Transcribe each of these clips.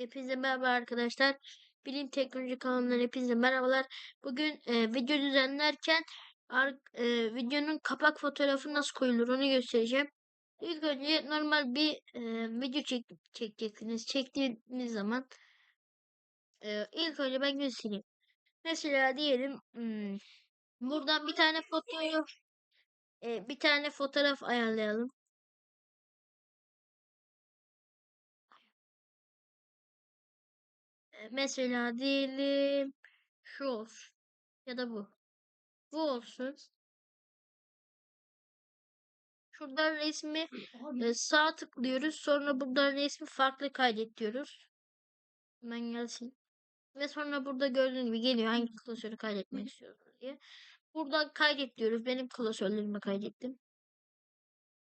Hepinize merhaba arkadaşlar. Bilim Teknoloji kanalından hepinize merhabalar. Bugün e, video düzenlerken ar- e, videonun kapak fotoğrafı nasıl koyulur onu göstereceğim. İlk önce normal bir e, video çek çekeceksiniz. Çektiğiniz zaman e, ilk önce ben göstereyim. Mesela diyelim hmm, buradan bir tane fotoğraf e, bir tane fotoğraf ayarlayalım. Mesela diyelim şu olsun ya da bu. Bu olsun. Şuradan resmi e, sağ tıklıyoruz. Sonra buradan resmi farklı kaydet diyoruz. Hemen gelsin. Ve sonra burada gördüğünüz gibi geliyor hangi klasörü kaydetmek istiyorsunuz diye. Buradan kaydet diyoruz. Benim klasörlerimi kaydettim.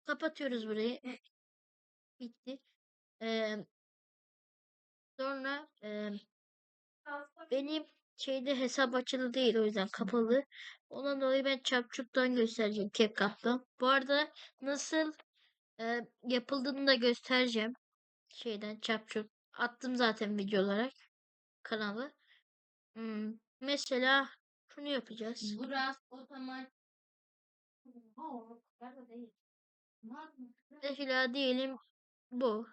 Kapatıyoruz burayı. Bitti. Ee, sonra e, benim şeyde hesap açılı değil o yüzden kapalı. Ondan dolayı ben çapçuktan göstereceğim CapCut'tan. Bu arada nasıl e, yapıldığını da göstereceğim. Şeyden çapçuk. Attım zaten video olarak kanalı. Hmm, mesela şunu yapacağız. Burası otomatik. Mesela diyelim bu.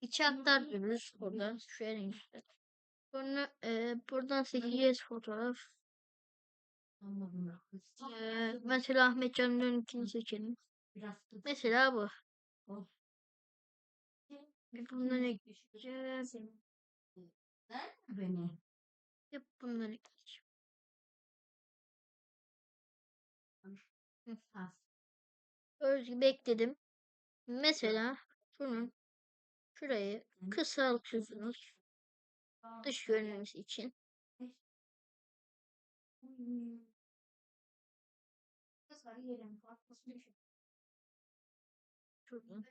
İçe aktar diyoruz buradan. Şu en üstte. Sonra e, buradan seçeceğiz fotoğraf. E, mesela Ahmet Can'ınkini seçelim. Mesela bu. Bir bunları ekleyeceğiz. Beni. Hep bunları ekleyeceğim. Gördüğünüz gibi ekledim. Mesela bunun şurayı kısaltıyorsunuz. Dış görünümüz için. Şuradan.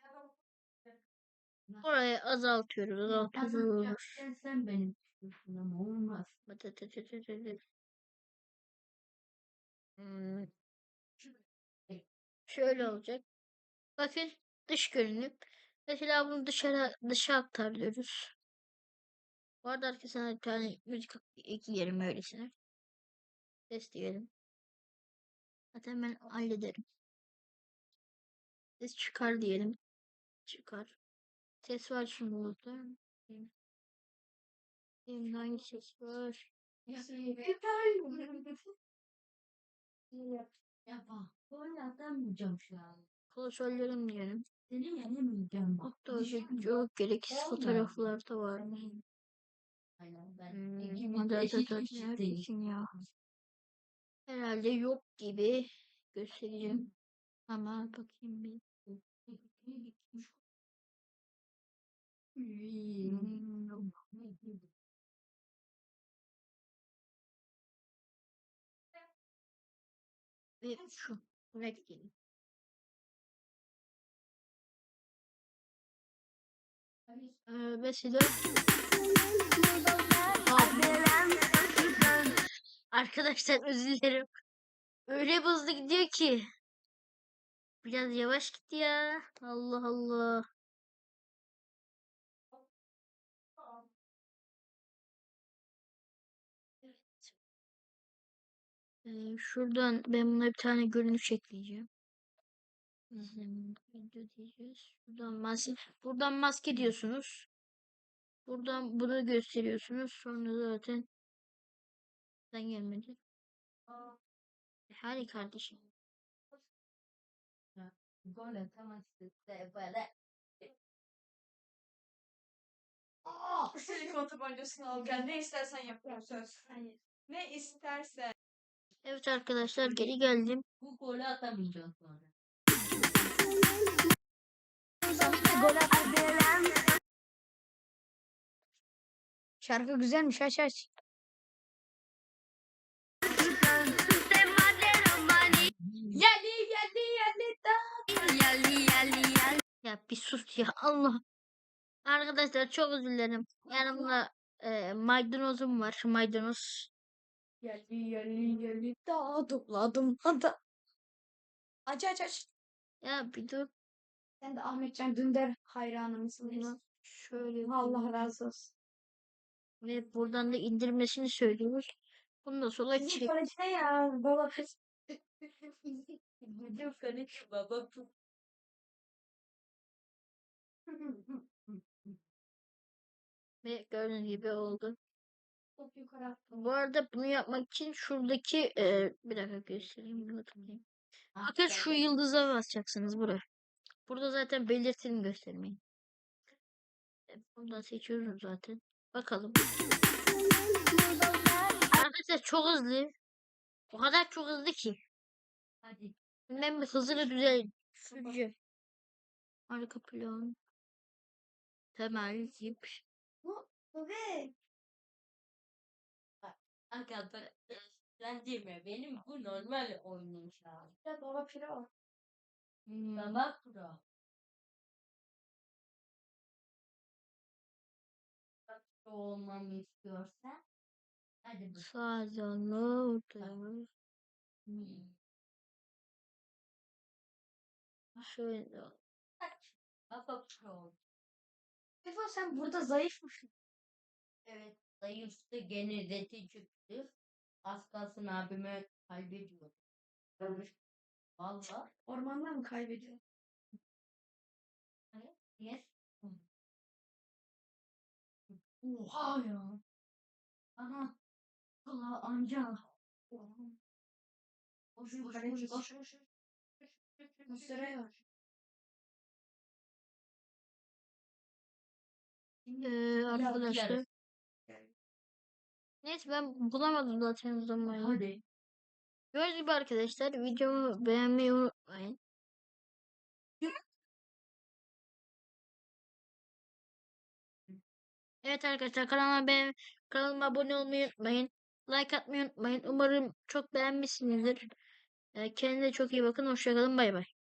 Orayı azaltıyoruz, azaltıyoruz. Sen, benim ama olmaz. Hmm. Şöyle olacak. Bakın dış görünüm. Mesela bunu dışarı dışa aktarıyoruz. Bu arada arkasına bir tane müzik ekleyelim öylesine. Ses diyelim. Zaten ben hallederim. Ses çıkar diyelim. Çıkar. Ses var şimdi burada. Benim hangi ses var? Yapma. Böyle atamayacağım şu an. Klasörlerim bak. Hatta çok gereksiz fotoğraflar da var. Ben. Hmm, neredesin ya? Herhalde yok gibi göstereceğim. Ama bakayım bir. Ve şu renk diyelim. Ee, mesela Arkadaşlar özür dilerim. Öyle hızlı gidiyor ki. Biraz yavaş git ya. Allah Allah. Ee, şuradan ben buna bir tane görünüş ekleyeceğim. Video diyeceğiz. Buradan maske, buradan maske diyorsunuz. Buradan bunu gösteriyorsunuz. Sonra zaten sen gelmedi. Hadi kardeşim. Gol atamazsın de böyle. Silikon tabancasını al gel. Ne istersen yapıyorum söz. Ne istersen. Evet arkadaşlar geri geldim. Bu golü atamayacağım sonra. Şarkı güzelmiş aç aç. Yerli yerli yerli da. Ya bir sus ya Allah. Arkadaşlar çok özür dilerim. Yanımda e, maydanozum var. Maydanoz. Yerli yerli yerli da. Topladım hada. Aç aç aç. Ya bir dur. Sen de Ahmetcan Dündar hayranı mısın? Şöyle Allah razı olsun. ve buradan da indirmesini söylüyoruz. Bunu da sola çek. kolej ne ya? Baba kız. Bizim kanıt baba bu. Ve gördüğünüz gibi oldu. Çok yukarı attım. Bu arada bunu yapmak için şuradaki e, bir dakika göstereyim. Bunu tutayım. Bakın şu yıldıza basacaksınız buraya. Burada zaten belirtini göstermeyin. E, Buradan seçiyoruz zaten. Bakalım. Arkadaşlar çok hızlı. O kadar çok hızlı ki. Hadi. Ben bir hızını düzel. Sürücü. Arka plan. Temel ip. Bebe. Arkadaşlar Lendirme benim bu normal oynayış abi. Ya baba piro. Hmm. Baba pro. Bak pro olmamı istiyorsan. Hadi bak. Sağ canlı ortaya. Hmm. Şöyle. Baba pro. Efa sen burada zayıfmışsın. Evet. Zayıftı gene reti çıktı. Az kalsın abime kaybediyor. Valla. Ormanda mı kaybediyor? Yes. Oha ya. Aha. Valla anca. Koş koş, koş koş, koş var. Ee, arkadaşlar. Neyse ben bulamadım zaten ya. Hadi. Gördüğünüz gibi arkadaşlar videomu beğenmeyi unutmayın. Evet arkadaşlar kanalıma, beğen kanalıma abone olmayı unutmayın. Like atmayı unutmayın. Umarım çok beğenmişsinizdir. Ee, kendinize çok iyi bakın. Hoşçakalın. Bay bay.